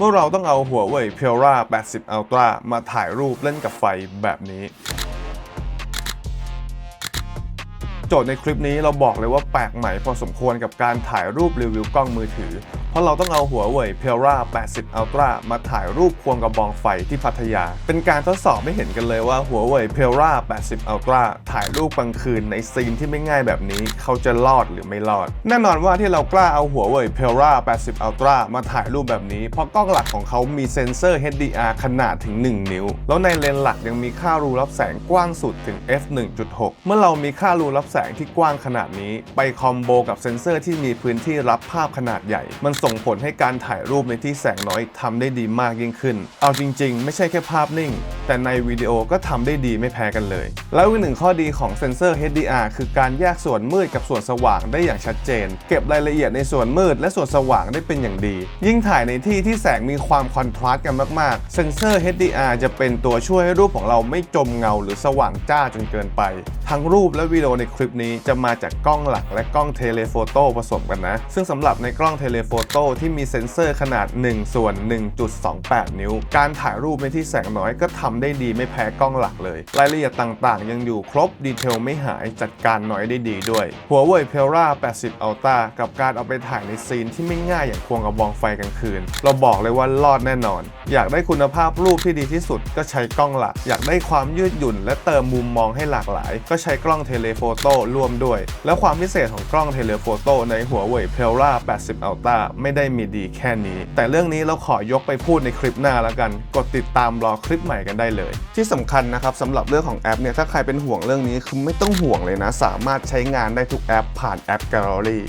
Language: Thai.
เมื่อเราต้องเอาหัวเว่ยเพียร่า80 Ultra มาถ่ายรูปเล่นกับไฟแบบนี้ โจทย์ในคลิปนี้เราบอกเลยว่าแปลกใหม่พอสมควรกับการถ่ายรูปรีวิวกล้องมือถือ ราะเราต้องเอาหัวเว่ย Peora 80 Ultra มาถ่ายรูปควงกระบองไฟที่พัทยา เป็นการทดสอบไม่เห็นกันเลยว่าหัวเว่ย Peora 80 Ultra ถ่ายรูปกลางคืนในซีนที่ไม่ง่ายแบบนี้ เขาจะรอดหรือไม่รอด แน่นอนว่าที่เรากล้าเอาหัวเว่ย Peora 80 Ultra มาถ่ายรูปแบบนี้ เพราะกล้องหลักของเขามีเซ็นเซอร์ HDR ขนาดถึง 1 นิ้ว แล้วในเลนส์หลักยังมีค่ารูรับแสงกว้างสุดถึง f 1.6 เมื่อเรามีค่ารูรับแสงที่กว้างขนาดนี้ ไปคอมโบกับเซ็นเซอร์ที่มีพื้นที่รับภาพขนาดใหญ่ มันส่งผลให้การถ่ายรูปในที่แสงน้อยทำได้ดีมากยิ่งขึ้น เอาจริง ๆ ไม่ใช่แค่ภาพนิ่ง แต่ในวิดีโอก็ทำได้ดีไม่แพ้กันเลย แล้วอีกหนึ่งข้อดีของเซนเซอร์ HDR คือการแยกส่วนมืดกับส่วนสว่างได้อย่างชัดเจน เก็บรายละเอียดในส่วนมืดและส่วนสว่างได้เป็นอย่างดี ยิ่งถ่ายในที่ที่แสงมีความคอนทราสต์กันมากๆ เซนเซอร์ HDR จะเป็นตัวช่วยให้รูปของเราไม่จมเงาหรือสว่างจ้าจนเกินไป ทั้งรูปและวิดีโอในคลิปนี้จะมาจากกล้องหลักและกล้องเทเลโฟโต้ผสมกันนะ ซึ่งสำหรับในกล้องเทเลโฟโต้ที่มีเซ็นเซอร์ขนาด 1 ส่วน 1.28 นิ้ว การถ่ายรูปในที่แสงน้อยก็ทำได้ดีไม่แพ้กล้องหลักเลย รายละเอียดต่างๆ ยังอยู่ครบดีเทลไม่หายจัดการน้อยได้ดีด้วย หัวเว่ย Peora 80 Ultra กับการเอาไปถ่ายในซีนที่ไม่ง่ายอย่างควงกระบองไฟกลางคืน เราบอกเลยว่ารอดแน่นอน อยากได้คุณภาพรูปที่ดีที่สุดก็ใช้กล้องหลัก อยากได้ความยืดหยุ่น และเติมมุมมองให้หลากหลาย ก็ใช้กล้องเทเลโฟโต้ร่วมด้วย แล้วความพิเศษของกล้องเทเลโฟโต้ในหัวเว่ย Peora 80 Ultra ไม่ได้มีดีแค่นี้ แต่เรื่องนี้เราขอยกไปพูดในคลิปหน้าแล้วกัน กดติดตามรอคลิปใหม่กันได้เลย ที่สำคัญนะครับสำหรับเรื่องของแอปเนี่ยถ้าใครเป็นห่วงเรื่องนี้คือไม่ต้องห่วงเลยนะ สามารถใช้งานได้ทุกแอปผ่านแอป Gallery